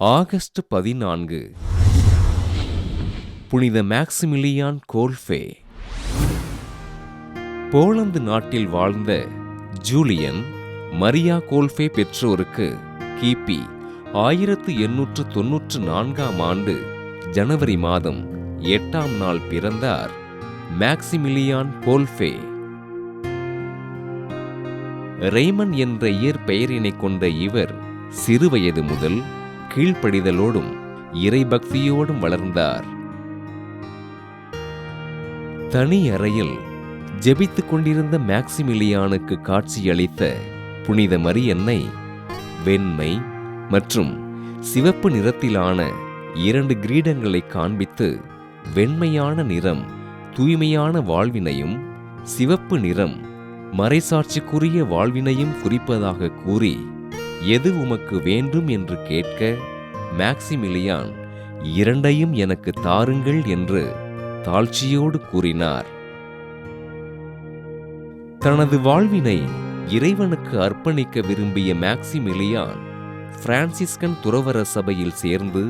August பதினான்கு. புனித மேக்சிமிலியான் கோல்ஃபே. Poland நாட்டில் வாழ்ந்த ஜூலியன் மரியா கோல்ஃபே பெற்றோருக்கு கிபி ஆயிரத்து எண்ணூற்று தொன்னூற்று நான்காம் ஆண்டு ஜனவரி மாதம் எட்டாம் நாள் பிறந்தார் மேக்சிமிலியான் கோல்ஃபே. ரெய்மன் என்ற இயற்பெயரினை கொண்ட இவர் சிறுவயது முதல் கீழ்ப்படிதலோடும் இறைபக்தியோடும் வளர்ந்தார். தனி அறையில் ஜெபித்துக் கொண்டிருந்த மேக்சிமிலியானுக்கு காட்சியளித்த புனித மரியன்னை வெண்மை மற்றும் சிவப்பு நிறத்திலான இரண்டு கிரீடங்களை காண்பித்து வெண்மையான நிறம் தூய்மையான வாழ்வினையும் சிவப்பு நிறம் மறைசாட்சிக்குரிய வாழ்வினையும் குறிப்பதாக கூறி எது உமக்கு வேண்டும் என்று கேட்க மேக்சிமிலியான் இரண்டையும் எனக்கு தாருங்கள் என்று தாழ்ச்சியோடு கூறினார். தனது வாழ்வினை இறைவனுக்கு அர்ப்பணிக்க விரும்பிய மேக்சிமிலியான் பிரான்சிஸ்கன் துறவர சபையில் சேர்ந்து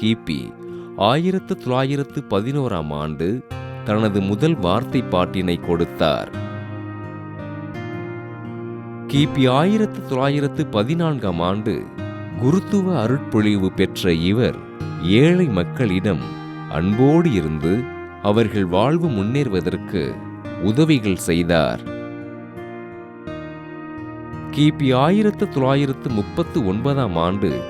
கிபி ஆயிரத்து தொள்ளாயிரத்து பதினோராம் ஆண்டு தனது முதல் வார்த்தை பாட்டினை கொடுத்தார். கிபி ஆயிரத்து தொள்ளாயிரத்து பதினான்காம் ஆண்டு குருத்துவ அருட்பொழிவு பெற்ற இவர் ஏழை மக்களிடம் அன்போடு இருந்து அவர்கள் வாழ்வு முன்னேறுவதற்கு உதவிகள் செய்தார். கிபி ஆயிரத்து தொள்ளாயிரத்து முப்பத்து ஒன்பதாம் ஆண்டு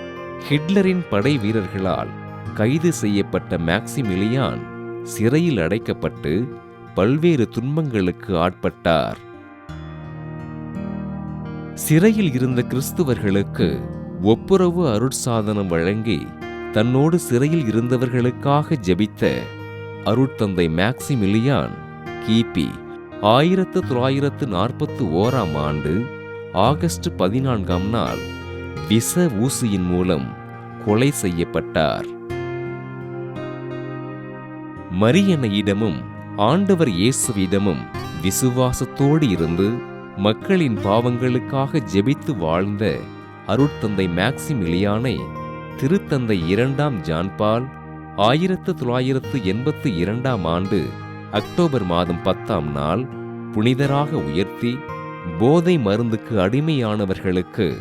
ஹிட்லரின் படை வீரர்களால் கைது செய்யப்பட்ட மேக்சிமிலியான் சிறையில் அடைக்கப்பட்டு பல்வேறு துன்பங்களுக்கு ஆட்பட்டார். சிறையில் இருந்த கிறிஸ்துவர்களுக்கு ஒப்புரவு அருட்சாதனம் வழங்கி தன்னோடு சிறையில் இருந்தவர்களுக்காக ஜெபித்த அருட்தந்தை மேக்சிமிலியான் கிபி ஆயிரத்து தொள்ளாயிரத்து நாற்பத்து ஓராம் ஆண்டு ஆகஸ்ட் பதினான்காம் நாள் விச ஊசியின் மூலம் கொலை செய்யப்பட்டார். மரியனையிடமும் ஆண்டவர் இயேசுவிடமும் விசுவாசத்தோடு இருந்து மக்களின் பாவங்களுக்காக ஜெபித்து வாழ்ந்த அருட்தந்தை மேக்சிமிலியானை திருத்தந்தை இரண்டாம் ஜான்பால் ஆயிரத்து தொள்ளாயிரத்து எண்பத்து இரண்டாம் ஆண்டு அக்டோபர் மாதம் பத்தாம் நாள் புனிதராக உயர்த்தி போதை மருந்துக்கு அடிமையானவர்களுக்கு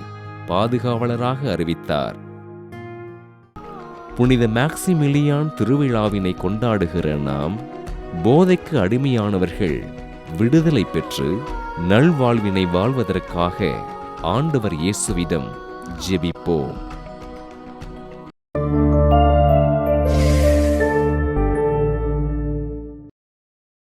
பாதுகாவலராக அறிவித்தார். புனித மேக்சிமிலியான் திருவிழாவினை கொண்டாடுகிற நாம் போதைக்கு அடிமையானவர்கள் விடுதலை பெற்று நல்வாழ்வினை வாழ்வதற்காக ஆண்டவர் இயேசுவிடம் ஜெபிப்போம்.